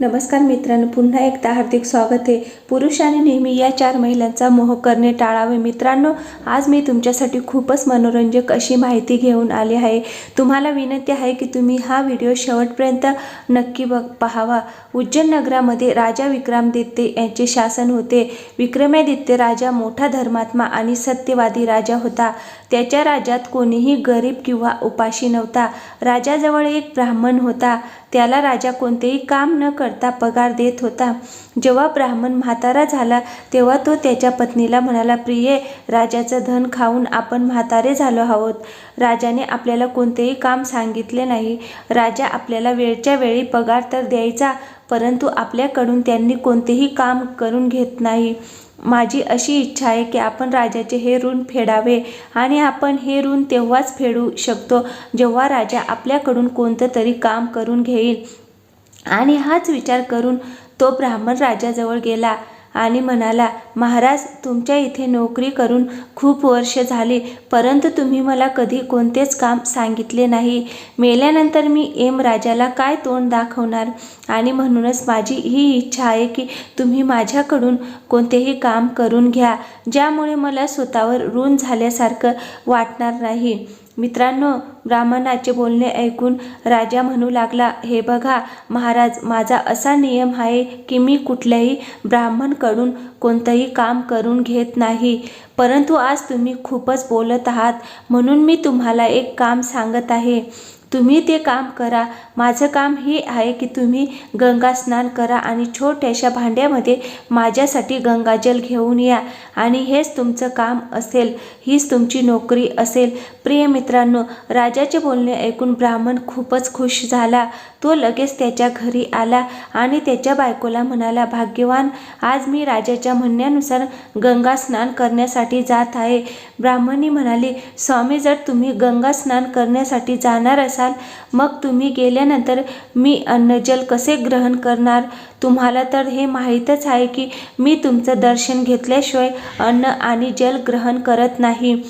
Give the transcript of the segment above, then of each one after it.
नमस्कार मित्रांनो पुन्हा एकदा हार्दिक स्वागत आहे. पुरुषाने नेहमी या चार महिलांचा मोह करणे टाळावे. मित्रांनो आज मी तुमच्यासाठी खूपच मनोरंजक अशी माहिती घेऊन आली आहे. तुम्हाला विनंती आहे की तुम्ही हा व्हिडिओ शेवटपर्यंत नक्की बघ पाहावा. उज्जैन नगरामध्ये राजा विक्रमादित्य यांचे शासन होते. विक्रमादित्य राजा मोठा धर्मात्मा आणि सत्यवादी राजा होता. त्याच्या राज्यात कोणीही गरीब किंवा उपाशी नव्हता. राजाजवळ एक ब्राह्मण होता. त्याला राजा कोणतेही काम न करता पगार देत होता. जेव्हा ब्राह्मण म्हातारा झाला तेव्हा तो त्याच्या पत्नीला म्हणाला प्रिये राजाचं धन खाऊन आपण म्हातारे झालो आहोत. राजाने आपल्याला कोणतेही काम सांगितले नाही. राजा आपल्याला वेळच्या वेळी पगार तर द्यायचा परंतु आपल्याकडून त्यांनी कोणतेही काम करून घेत नाही. माझी अशी इच्छा आहे की आपण राजाचे हे ऋण फेडावे आणि आपण हे ऋण तेव्हाच फेडू शकतो जेव्हा राजा आपल्याकडून कोणतं तरी काम करून घेईल. आणि हाच विचार करून तो ब्राह्मण राजाजवळ गेला. आणि म्हणाला महाराज तुमच्या इथे नोकरी करून खूप वर्ष झाले परंतु तुम्ही मला कधी कोणतेच काम सांगितले नाही. मेल्यानंतर मी एम राजाला काय तोंड दाखवणार? आणि म्हणूनच माझी ही इच्छा आहे की तुम्ही माझ्याकडून कोणतेही काम करून घ्या ज्यामुळे मला स्वतःवर ऋण झाल्यासारखं वाटणार नाही. मित्रांनो ब्राह्मणाचे बोलणे ऐकून राजा म्हणू लागला हे बघा महाराज माझा असा नियम आहे की मी कुठल्याही ब्राह्मणकडून कोणतंही काम करून घेत नाही. परंतु आज तुम्ही खूपच बोलत आहात म्हणून मी तुम्हाला एक काम सांगत आहे. तुम्ही ते काम करा. माझं काम हे आहे की तुम्ही गंगा स्नान करा आणि छोट्याशा भांड्यामध्ये माझ्यासाठी गंगाजल घेऊन या. आणि हेच तुमचं काम असेल हीच तुमची नोकरी असेल. प्रिय मित्रांनो राजाचे बोलणे ऐकून ब्राह्मण खूपच खुश झाला. तो लगेच त्याच्या घरी आला आणि त्याच्या बायकोला म्हणाला भाग्यवान आज मी राजाच्या म्हणण्यानुसार गंगा स्नान करण्यासाठी जात आहे. ब्राह्मणी म्हणाली स्वामी जर तुम्ही गंगा स्नान करण्यासाठी जाणार असाल मग तुम्ही गेल्यानंतर मी अन्नजल कसे ग्रहण करणार? तुम्हाला तर हे माहीतच आहे की मी तुमचं दर्शन घेतल्याशिवाय अन्न आणि जल ग्रहण करत नाही.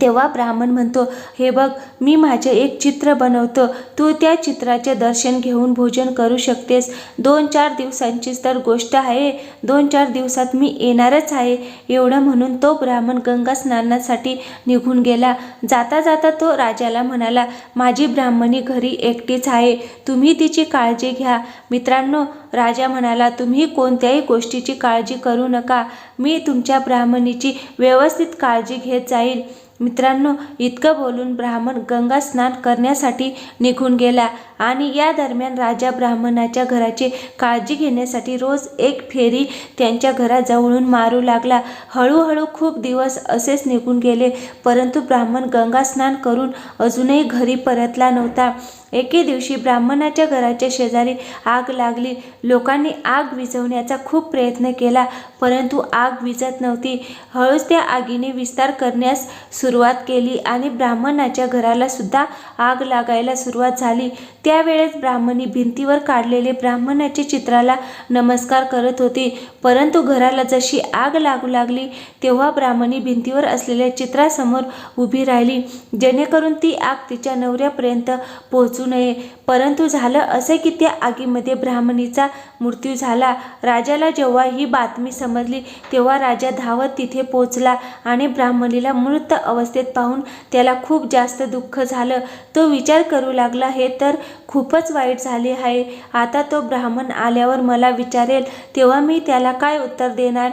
तेव्हा ब्राह्मण म्हणतो हे बघ मी माझे एक चित्र बनवतो. तू त्या चित्राचे दर्शन घेऊन भोजन करू शकतेस. दोन चार दिवसांचीच तर गोष्ट आहे. दोन चार दिवसात मी येणारच आहे. एवढं म्हणून तो ब्राह्मण गंगा स्नानासाठी निघून गेला. जाता जाता तो राजाला म्हणाला माझी ब्राह्मणी घरी एकटीच आहे. तुम्ही तिची काळजी घ्या. मित्रांनो राजा म्हणाला तुम्ही कोणत्याही गोष्टीची काळजी करू नका. मी तुमच्या ब्राह्मणीची व्यवस्थित काळजी घेत जाईल. मित्रांनो इतकं बोलून ब्राह्मण गंगा स्नान करण्यासाठी निघून गेला आणि या दरम्यान राजा ब्राह्मणाच्या घराची काळजी घेण्यासाठी रोज एक फेरी त्यांच्या घराजवळून मारू लागला. हळूहळू खूप दिवस असेच निघून गेले परंतु ब्राह्मण गंगा स्नान करून अजूनही घरी परतला नव्हता. एके दिवशी ब्राह्मणाच्या घराच्या शेजारी आग लागली. लोकांनी आग विझवण्याचा खूप प्रयत्न केला परंतु आग विझत नव्हती. हळूच त्या आगीने विस्तार करण्यास सुरुवात केली आणि ब्राह्मणाच्या घराला सुद्धा आग लागायला सुरुवात झाली. त्यावेळेस ब्राह्मणी भिंतीवर काढलेले ब्राह्मणाच्या चित्राला नमस्कार करत होती. परंतु घराला जशी आग लागू लागली तेव्हा ब्राह्मणी भिंतीवर असलेल्या चित्रासमोर उभी राहिली. जेणेकरून ती आग तिच्या नवऱ्यापर्यंत पोहोच नये. परंतु झालं असे की त्या आगीमध्ये ब्राह्मणीचा मृत्यू झाला. राजाला जेव्हा ही बातमी समजली तेव्हा राजा धावत तिथे पोचला आणि ब्राह्मणीला मृत अवस्थेत पाहून त्याला खूप जास्त दुःख झालं. तो विचार करू लागला हे तर खूपच वाईट झाले आहे. आता तो ब्राह्मण आल्यावर मला विचारेल. तेव्हा मी त्याला काय उत्तर देणार?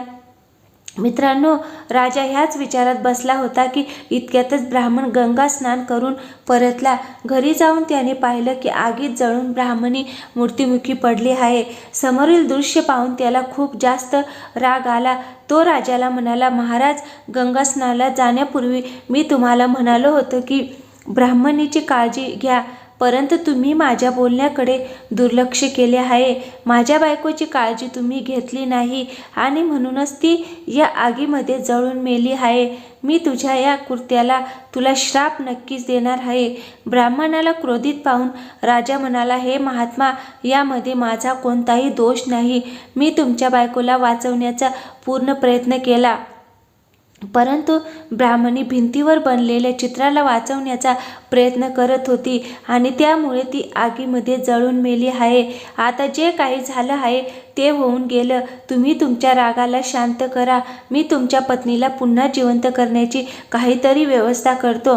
मित्रांनो राजा ह्याच विचारात बसला होता की इतक्यातच ब्राह्मण गंगा स्नान करून परतला. घरी जाऊन त्याने पाहिलं की आगीत जळून ब्राह्मणी मूर्तिमुखी पडली आहे. समोरील दृश्य पाहून त्याला खूप जास्त राग आला. तो राजाला म्हणाला महाराज गंगा स्नानाला जाण्यापूर्वी मी तुम्हाला म्हणालो होतं की ब्राह्मणीची काळजी घ्या. परंतु तुम्ही माझ्या बोलण्याकडे दुर्लक्ष केले आहे. माझ्या बायकोची काळजी तुम्ही घेतली नाही आणि म्हणूनच ती या आगीमध्ये जळून मेली आहे. मी तुझ्या या कुर्त्याला तुला श्राप नक्कीच देणार आहे. ब्राह्मणाला क्रोधित पाहून राजा म्हणाला हे महात्मा यामध्ये माझा कोणताही दोष नाही. मी तुमच्या बायकोला वाचवण्याचा पूर्ण प्रयत्न केला. परंतु ब्राह्मणी भिंतीवर बनलेल्या चित्राला वाचवण्याचा प्रयत्न करत होती आणि त्यामुळे ती आगीमध्ये जळून मेली आहे. आता जे काही झालं आहे ते होऊन गेलं. तुम्ही तुमच्या रागाला शांत करा. मी तुमच्या पत्नीला पुन्हा जिवंत करण्याची काहीतरी व्यवस्था करतो.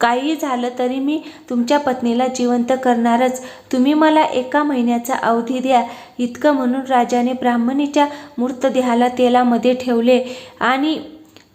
काही झालं तरी मी तुमच्या पत्नीला जिवंत करणारच. तुम्ही मला एका महिन्याचा अवधी द्या. इतकं म्हणून राजाने ब्राह्मणीच्या मृतदेहाला तेलामध्ये ठेवले आणि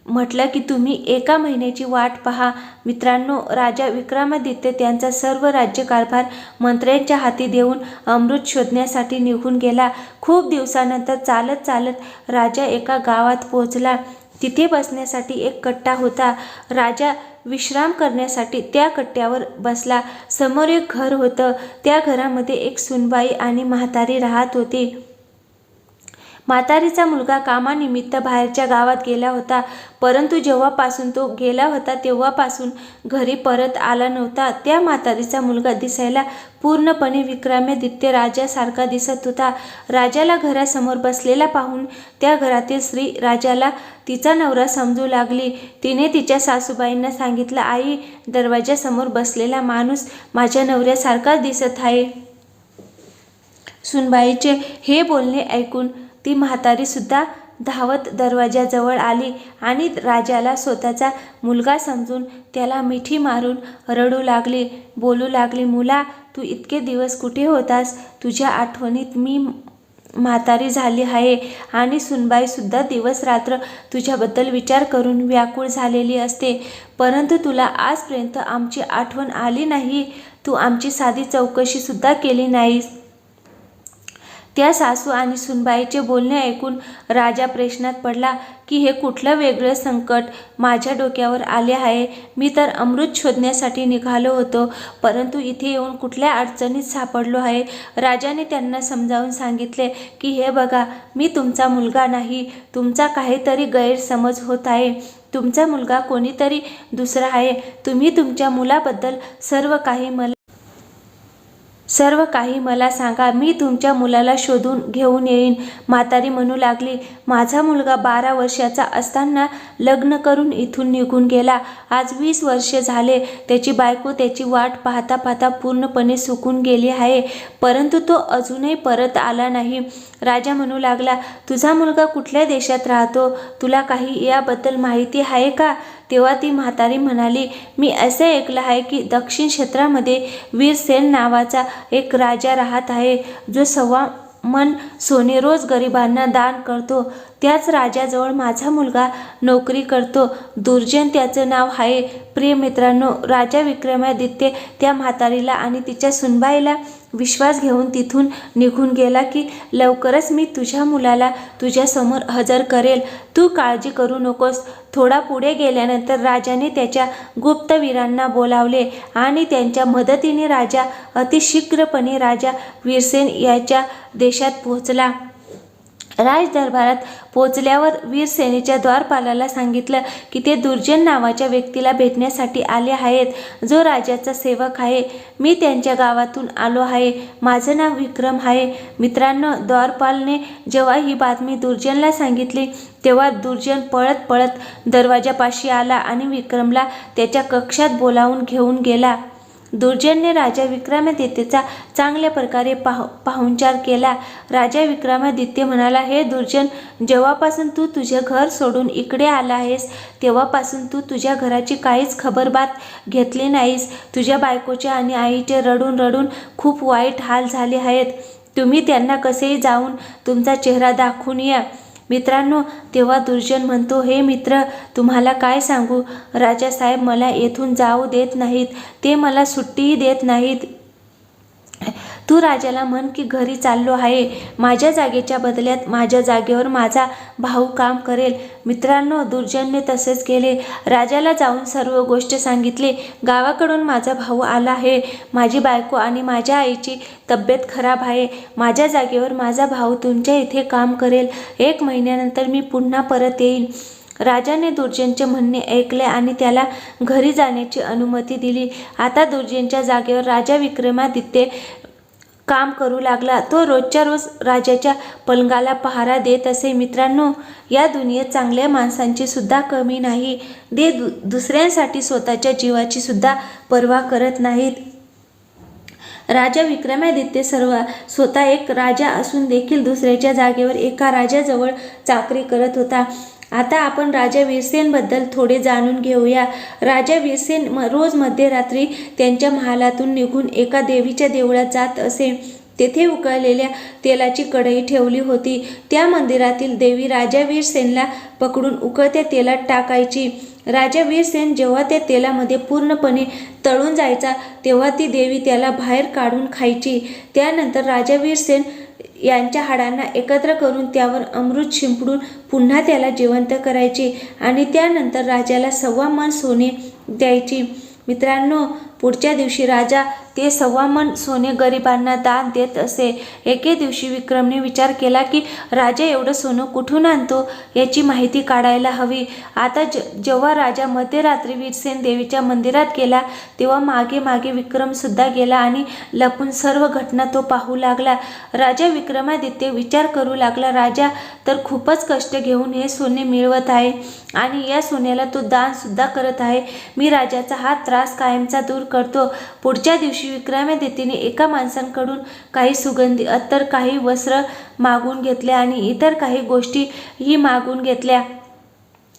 म्हटलं की तुम्ही एका महिन्याची वाट पहा. मित्रांनो राजा विक्रमादित्य त्यांचा सर्व राज्यकारभार मंत्र्यांच्या हाती देऊन अमृत शोधण्यासाठी निघून गेला. खूप दिवसानंतर चालत चालत राजा एका गावात पोहोचला. तिथे बसण्यासाठी एक कट्टा होता. राजा विश्राम करण्यासाठी त्या कट्ट्यावर बसला. समोर एक घर होतं. त्या घरामध्ये एक सुनबाई आणि म्हातारी राहत होती. म्हातारीचा मुलगा कामानिमित्त बाहेरच्या गावात गेला होता. परंतु जेव्हापासून तो गेला होता तेव्हापासून घरी परत आला नव्हता. त्या म्हातारीचा मुलगा दिसायला पूर्णपणे विक्रमादित्य राजासारखा दिसत होता. राजाला घरासमोर बसलेला पाहून त्या घरातील स्त्री राजाला तिचा नवरा समजू लागली. तिने तिच्या सासूबाईंना सांगितलं आई दरवाजासमोर बसलेला माणूस माझ्या नवऱ्यासारखाच दिसत आहे. सुनबाईचे हे बोलणे ऐकून ती म्हातारीसुद्धा धावत दरवाजाजवळ आली आणि राजाला स्वतःचा मुलगा समजून त्याला मिठी मारून रडू लागली बोलू लागली मुला तू इतके दिवस कुठे होतास? तुझ्या आठवणीत मी म्हातारी झाली आहे आणि सुनबाईसुद्धा दिवस रात्र तुझ्याबद्दल विचार करून व्याकुळ झालेली असते. परंतु तुला आजपर्यंत आमची आठवण आली नाही. तू आमची साधी चौकशीसुद्धा केली नाहीस. त्या सासू आणि सुनबाईचे बोलणे ऐकून राजा प्रश्नात पडला की हे कुठलं वेगळं संकट माझ्या डोक्यावर आले आहे? मी तर अमृत शोधण्यासाठी निघालो होतो परंतु इथे येऊन कुठल्या अडचणीत सापडलो आहे? राजाने त्यांना समजावून सांगितले की हे बघा मी तुमचा मुलगा नाही. तुमचा काहीतरी गैरसमज होत आहे. तुमचा मुलगा कोणीतरी दुसरा आहे. तुम्ही तुमच्या मुलाबद्दल सर्व काही मला सर्व काही मला सांगा. मी तुमच्या मुलाला शोधून घेऊन येईन. म्हातारी म्हणू लागली माझा मुलगा बारा वर्षाचा असताना लग्न करून इथून निघून गेला. आज वीस वर्षे झाले. त्याची बायको त्याची वाट पाहता पाहता पूर्णपणे सुकून गेली आहे. परंतु तो अजूनही परत आला नाही. राजा म्हणू लागला तुझा मुलगा कुठल्या देशात राहतो? तुला काही याबद्दल माहिती आहे का? तेव्हा ती म्हातारी म्हणाली मी असे ऐकलं आहे की दक्षिण क्षेत्रामध्ये वीरसेन नावाचा एक राजा राहत आहे जो सव्वा मन सोने रोज गरिबांना दान करतो. त्याच राजाजवळ माझा मुलगा नोकरी करतो. दुर्जन त्याचं नाव आहे. प्रिय मित्रांनो राजा विक्रमादित्य त्या म्हातारीला आणि तिच्या सुनबाईला विश्वास घेऊन तिथून निघून गेला की लवकरच मी तुझ्या मुलाला तुझ्यासमोर हजर करेल. तू काळजी करू नकोस. थोडा पुढे गेल्यानंतर राजाने त्याच्या गुप्तवीरांना बोलावले आणि त्यांच्या मदतीने राजा अतिशीघ्रपणे राजा वीरसेन याच्या देशात पोहोचला. राज दरबारात पोचल्यावर वीरसेनेच्या द्वारपालाला सांगितलं की ते दुर्जन नावाच्या व्यक्तीला भेटण्यासाठी आले आहेत. जो राजाचा सेवक आहे मी त्यांच्या गावातून आलो आहे. माझं नाव विक्रम आहे. मित्रांनो द्वारपालने जेव्हा ही बातमी दुर्जनला सांगितली तेव्हा दुर्जन पळत पळत दरवाजापाशी आला आणि विक्रमला त्याच्या कक्षात बोलावून घेऊन गेला. दुर्जनने राजा विक्रमादित्यचा चांगल्या प्रकारे पाह पाहुणचार केला. राजा विक्रमादित्य म्हणाला हे दुर्जन जेव्हापासून तू तुझे घर सोडून इकडे आला आहेस तेव्हापासून तू तुझ्या घराची काहीच खबरबात घेतली नाहीस. तुझ्या बायकोच्या आणि आईचे रडून रडून खूप वाईट हाल झाले आहेत. तुम्ही त्यांना कसेही जाऊन तुमचा चेहरा दाखवून या. मित्रांनो तेव्हा दुर्जन म्हणतो हे मित्र तुम्हाला काय सांगू? राजासाहेब मला येथून जाऊ देत नाहीत. ते मला सुट्टीही देत नाहीत. तू राजाला म्हण की घरी चाललो आहे. माझ्या जागेच्या बदल्यात माझ्या जागेवर माझा भाऊ काम करेल. मित्रांनो दुर्जनने तसेच केले राजाला जाऊन सर्व गोष्ट सांगितली. गावाकडून माझा भाऊ आला आहे. माझी बायको आणि माझ्या आईची तब्येत खराब आहे. माझ्या जागेवर माझा भाऊ तुमच्या इथे काम करेल. एक महिन्यानंतर मी पुन्हा परत येईन. राजाने दुर्जनचे म्हणणे ऐकले आणि त्याला घरी जाण्याची अनुमती दिली. आता दुर्जनच्या जागेवर राजा विक्रमादित्य काम करू लागला. तो रोजच्या रोज राजाच्या पलंगाला पहारा देत असे मित्रांनो या दुनियेत चांगल्या माणसांची सुद्धा कमी नाही. दे दु दुसऱ्यांसाठी स्वतःच्या जीवाची सुद्धा पर्वा करत नाहीत. राजा विक्रमादित्य सर्व स्वतः एक राजा असून देखील दुसऱ्याच्या जागेवर एका राजाजवळ चाकरी करत होता. आता आपण राजा वीरसेनबद्दल थोडे जाणून घेऊया. राजा वीरसेन म रोज मध्यरात्री त्यांच्या महालातून निघून एका देवीच्या देवळात जात असे. तेथे उकळलेल्या तेलाची कढई ठेवली होती. त्या मंदिरातील देवी राजा वीरसेनला पकडून उकळत्या तेलात टाकायची. राजा वीरसेन जेव्हा त्या तेलामध्ये पूर्णपणे तळून जायचा तेव्हा ती देवी त्याला बाहेर काढून खायची. त्यानंतर राजा वीरसेन यांच्या हाडांना एकत्र करून त्यावर अमृत शिंपडून पुन्हा त्याला जिवंत करायचे आणि त्यानंतर राजाला सव्वा मन सोने द्यायची. मित्रांनो पुढच्या दिवशी राजा ते सव्वा मन सोने गरिबांना दान देत असे. एके दिवशी विक्रमने विचार केला की राजा एवढं सोनं कुठून आणतो? याची माहिती काढायला हवी. आता ज जेव्हा राजा मध्यरात्री वीरसेन देवीच्या मंदिरात गेला तेव्हा मागे मागे विक्रमसुद्धा गेला आणि लपून सर्व घटना तो पाहू लागला. राजा विक्रमादित्य विचार करू लागला राजा तर खूपच कष्ट घेऊन हे सोने मिळवत आहे आणि या सोन्याला तो दानसुद्धा करत आहे. मी राजाचा हा त्रास कायमचा दूर करतो. पुढच्या दिवशी विक्रमादित्यने एका माणसांकडून काही सुगंधी अत्तर काही वस्त्र मागून घेतले आणि इतर काही गोष्टी ही मागून घेतल्या.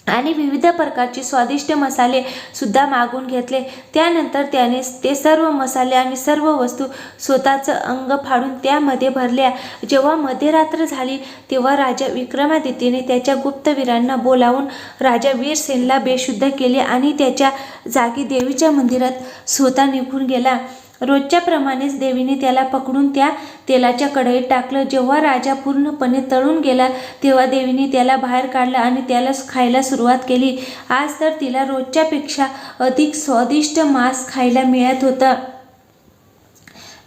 आणि विविध प्रकारचे स्वादिष्ट मसाले सुद्धा मागून घेतले. त्यानंतर त्याने ते सर्व मसाले आणि सर्व वस्तू स्वतःचं अंग फाडून त्यामध्ये भरल्या. जेव्हा मध्यरात्र झाली तेव्हा राजा विक्रमादित्यने त्याच्या गुप्तवीरांना बोलावून राजा वीरसेनला बेशुद्ध केले आणि त्याच्या जागी देवीच्या मंदिरात स्वतः निघून गेला. रोजच्याप्रमाणेच देवीने त्याला पकडून त्या तेलाच्या कढईत टाकलं. जेव्हा राजा पूर्णपणे तळून गेला तेव्हा देवीने त्याला बाहेर काढलं आणि त्याला खायला सुरुवात केली. आज तर तिला रोजच्यापेक्षा अधिक स्वादिष्ट मांस खायला मिळत होतं.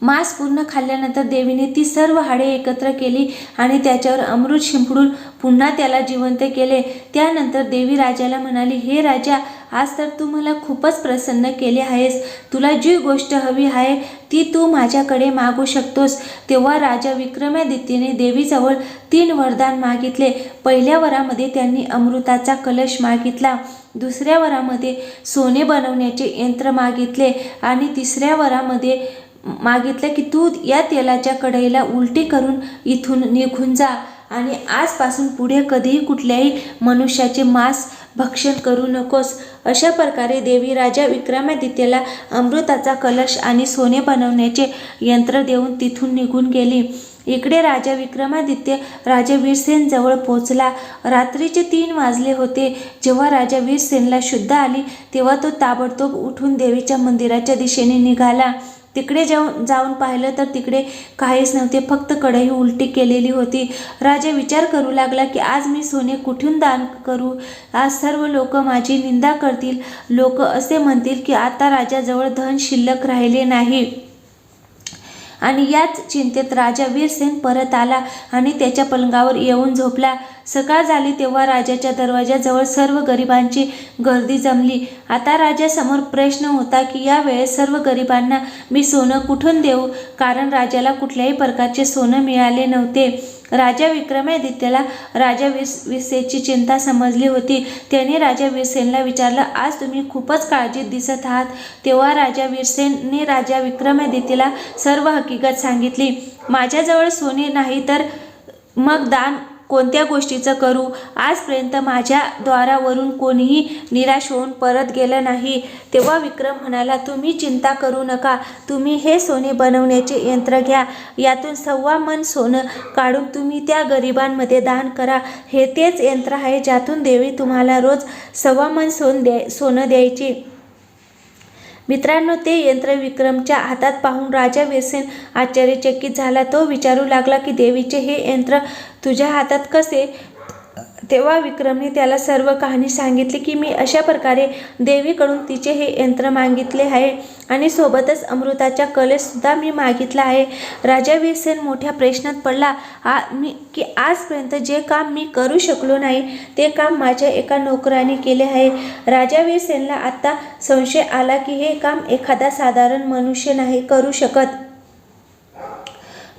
मांस पूर्ण खाल्ल्यानंतर देवीने ती सर्व हाडे एकत्र केली आणि त्याच्यावर अमृत शिंपडून पुन्हा त्याला जिवंत केले. त्यानंतर देवी राजाला म्हणाली हे राजा आज तर तू मला खूपच प्रसन्न केले आहेस. तुला जी गोष्ट हवी आहे ती तू माझ्याकडे मागू शकतोस. तेव्हा राजा विक्रमादित्यने देवीजवळ तीन वरदान मागितले. पहिल्या वरामध्ये त्यांनी अमृताचा कलश मागितला. दुसऱ्या वरामध्ये सोने बनवण्याचे यंत्र मागितले. आणि तिसऱ्या वरामध्ये मागितलं की तू या तेलाच्या कढईला उलटी करून इथून निघून जा. आणि आजपासून पुढे कधीही कुठल्याही मनुष्याचे मांस भक्षण करू नकोस. अशा प्रकारे देवी राजा विक्रमादित्यला अमृताचा कलश आणि सोने बनवण्याचे यंत्र देऊन तिथून निघून गेली. इकडे राजा विक्रमादित्य राजा वीरसेनजवळ पोचला रात्रीचे तीन वाजले होते. जेव्हा राजा वीरसेनला शुद्ध आली तेव्हा तो ताबडतोब उठून देवीच्या मंदिराच्या दिशेने निघाला. तिकडे जाऊन जाऊन पाहिलं तर तिकडे काहीच नव्हते. फक्त कढई उलटी केलेली होती. राजा विचार करू लागला की आज मी सोने कुठून दान करू? आज सर्व लोक माझी निंदा करतील. लोक असे म्हणतील की आता राजाजवळ धन शिल्लक राहिले नाही. आणि याच चिंतेत राजा वीरसेन परत आला आणि त्याच्या पलंगावर येऊन झोपला. सकाळ झाली तेव्हा राजाच्या दरवाजाजवळ सर्व गरिबांची गर्दी जमली. आता राजासमोर प्रश्न होता की या वेळेस सर्व गरिबांना मी सोनं कुठून देऊ? कारण राजाला कुठल्याही प्रकारचे सोनं मिळाले नव्हते. राजा विक्रमादित्यला राजा विस विसेची चिंता समजली होती. त्याने राजा वीरसेनला विचारलं आज तुम्ही खूपच काळजीत दिसत आहात. तेव्हा राजा वीरसेनने राजा विक्रमादित्यला सर्व हकीकत सांगितली. माझ्याजवळ सोने नाही तर मग दान कोणत्या गोष्टीचं करू? आजपर्यंत माझ्या द्वारावरून कोणीही निराश होऊन परत गेलं नाही. तेव्हा विक्रम म्हणाला तुम्ही चिंता करू नका. तुम्ही हे सोने बनवण्याचे यंत्र घ्या. यातून सव्वा मन सोनं काढून तुम्ही त्या गरिबांमध्ये दान करा. हे तेच यंत्र आहे ज्यातून देवी तुम्हाला रोज सव्वा मन सोन द्या सोनं द्यायची. मित्रांनो ते यंत्र विक्रमच्या हातात पाहून राजा वीरसेन आश्चर्यचकित झाला. तो विचारू लागला की देवीचे हे यंत्र तुझ्या हातात कसे तेव्हा विक्रमने त्याला सर्व कहाणी सांगितली की मी अशा प्रकारे देवीकडून तिचे हे यंत्र मागितले आहे आणि सोबतच अमृताच्या कलेसुद्धा मी मागितला आहे. राजा वीरसेन मोठ्या प्रश्नात पडला आ मी की आजपर्यंत जे काम मी करू शकलो नाही ते काम माझ्या एका नोकराने केले आहे. राजा वीरसेनला आत्ता संशय आला की हे काम एखादा साधारण मनुष्य नाही करू शकत.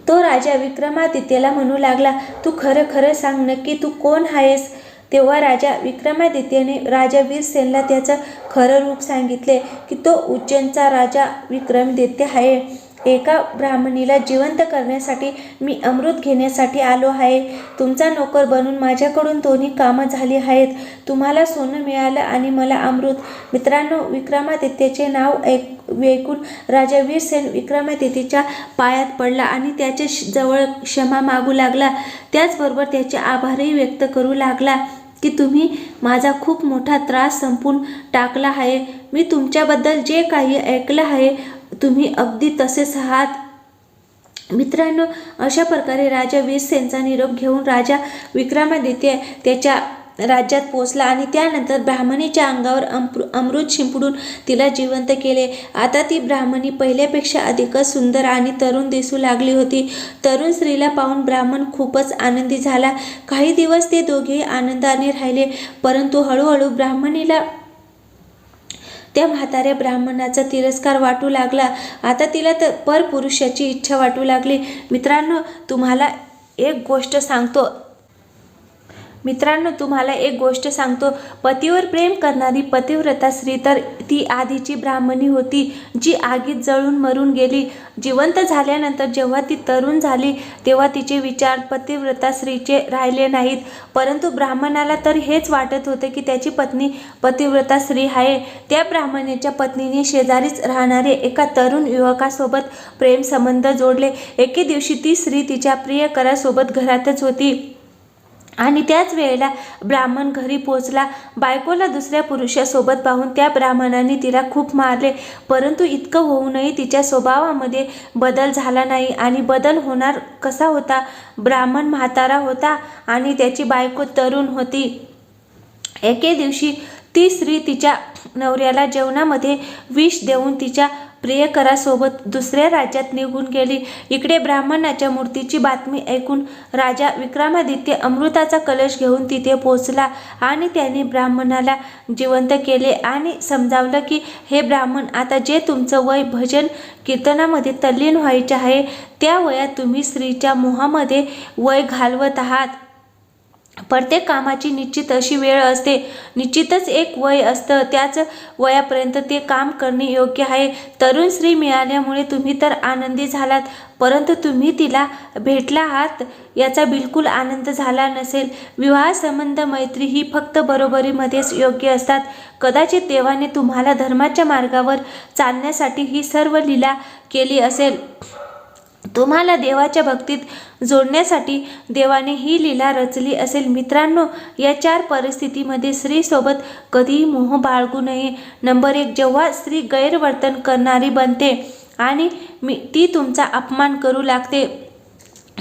तो राजा विक्रमादित्यला म्हणू लागला तू खरं खरं सांग नक्की तू कोण आहेस? तेव्हा राजा विक्रमादित्यने राजा वीरसेनला त्याचं खरं रूप सांगितले की तो उज्जैनचा राजा विक्रमादित्य आहे. एका ब्राह्मणीला जिवंत करण्यासाठी मी अमृत घेण्यासाठी आलो आहे. तुमचा नोकर बनून माझ्याकडून दोन्ही कामं झाली आहेत. तुम्हाला सोनं मिळालं आणि मला अमृत. मित्रांनो विक्रमादित्याचे नाव ऐक ऐकून राजा वीरसेन विक्रमादित्यच्या पायात पडला आणि त्याच्याजवळ क्षमा मागू लागला. त्याचबरोबर त्याचे आभारही व्यक्त करू लागला की तुम्ही माझा खूप मोठा त्रास संपून टाकला आहे. मी तुमच्याबद्दल जे काही ऐकलं आहे तुम्ही अगदी तसेच आहात. मित्रांनो अशा प्रकारे राजा वीरसेनचा निरोप घेऊन राजा विक्रमादित्य त्याच्या राज्यात पोचला आणि त्यानंतर ब्राह्मणीच्या अंगावर अमृ अमृत शिंपडून तिला जिवंत केले. आता ती ब्राह्मणी पहिल्यापेक्षा अधिकच सुंदर आणि तरुण दिसू लागली होती. तरुण स्त्रीला पाहून ब्राह्मण खूपच आनंदी झाला. काही दिवस ते दोघेही आनंदाने राहिले परंतु हळूहळू ब्राह्मणीला त्या म्हाताऱ्या ब्राह्मणाचा तिरस्कार वाटू लागला. आता तिला तर परपुरुषाची इच्छा वाटू लागली. मित्रांनो तुम्हाला एक गोष्ट सांगतो. मित्रांनो तुम्हाला एक गोष्ट सांगतो. पतीवर प्रेम करणारी पतिव्रता स्त्री तर ती आधीची ब्राह्मणी होती जी आगीत जळून मरून गेली. जिवंत झाल्यानंतर जेव्हा ती तरुण झाली तेव्हा तिचे विचार पतिव्रता स्त्रीचे राहिले नाहीत. परंतु ब्राह्मणाला तर हेच वाटत होते की त्याची पत्नी पतिव्रता स्त्री आहे. त्या ब्राह्मणाच्या पत्नीने शेजारीच राहणारे एका तरुण युवकासोबत प्रेमसंबंध जोडले. एके दिवशी ती स्त्री तिच्या प्रियकरासोबत घरातच होती. आणि त्याच वेळेला ब्राह्मण घरी पोचला बायकोला दुसऱ्या पुरुषासोबत पाहून त्या ब्राह्मणाने तिला खूप मारले. परंतु इतकं होऊनही तिच्या स्वभावामध्ये बदल झाला नाही आणि बदल होणार कसा होता? ब्राह्मण म्हातारा होता आणि त्याची बायको तरुण होती. एके दिवशी ती स्त्री तिच्या नवऱ्याला जेवणामध्ये विष देऊन तिच्या प्रियकरासोबत दुसऱ्या राज्यात निघून गेली. इकडे ब्राह्मणाच्या मूर्तीची बातमी ऐकून राजा विक्रमादित्य अमृताचा कलश घेऊन तिथे पोचला आणि त्याने ब्राह्मणाला जिवंत केले आणि समजावलं की हे ब्राह्मण आता जे तुमचं वय भजन कीर्तनामध्ये तल्लीन व्हायचे आहे त्या वयात तुम्ही स्त्रीच्या मोहामध्ये वय घालवत आहात. प्रत्येक कामाची निश्चित अशी वेळ असते. निश्चितच एक वय असतं. त्याच वयापर्यंत ते काम करणे योग्य आहे. तरुण स्त्री मिळाल्यामुळे तुम्ही तर आनंदी झालात परंतु तुम्ही तिला भेटला आहात याचा बिलकुल आनंद झाला नसेल. विवाह संबंध मैत्री ही फक्त बरोबरीमध्येच योग्य असतात. कदाचित देवाने तुम्हाला धर्माच्या मार्गावर चालण्यासाठी ही सर्व लीला केली असेल. तुम्हाला देवाच्या भक्तीत जोडण्यासाठी देवाने ही लीला रचली असेल. मित्रांनो या चार परिस्थितीमध्ये स्त्रीसोबत कधीही मोह बाळगू नये. नंबर एक जेव्हा स्त्री गैरवर्तन करणारी बनते आणि मी ती तुमचा अपमान करू लागते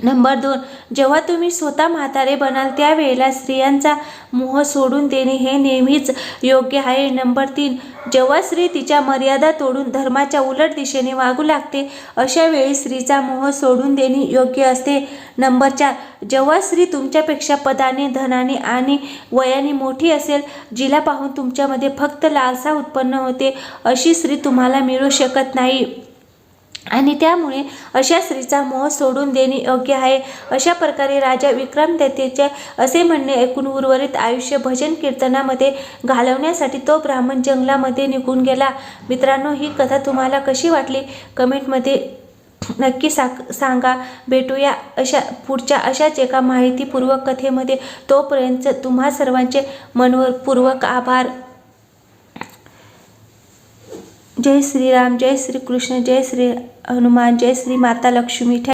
नंबर दोन जेव्हा तुम्ही स्वतः म्हातारे बनाल त्यावेळेला स्त्रियांचा मोह सोडून देणे हे नेहमीच योग्य आहे. नंबर तीन जेव्हा स्त्री तिच्या मर्यादा तोडून धर्माच्या उलट दिशेने वागू लागते अशा वेळी स्त्रीचा मोह सोडून देणे योग्य असते. नंबर चार जेव्हा स्त्री तुमच्यापेक्षा पदाने धनाने आणि वयाने मोठी असेल जिला पाहून तुमच्यामध्ये फक्त लालसा उत्पन्न होते अशी स्त्री तुम्हाला मिळू शकत नाही. आणि त्यामुळे अशा स्त्रीचा मोह सोडून देणे योग्य आहे. अशा प्रकारे राजा विक्रम त्याचे असे म्हणणे ऐकून उर्वरित आयुष्य भजन कीर्तनामध्ये घालवण्यासाठी तो ब्राह्मण जंगलामध्ये निघून गेला. मित्रांनो ही कथा तुम्हाला कशी वाटली? कमेंटमध्ये नक्की साक सांगा. भेटूया अशा पुढच्या अशाच एका माहितीपूर्वक कथेमध्ये. तोपर्यंत तुम्हा सर्वांचे मनपूर्वक आभार. जय श्रीराम जय श्री कृष्ण जय श्री हनुमान जय श्री माता लक्ष्मी ठे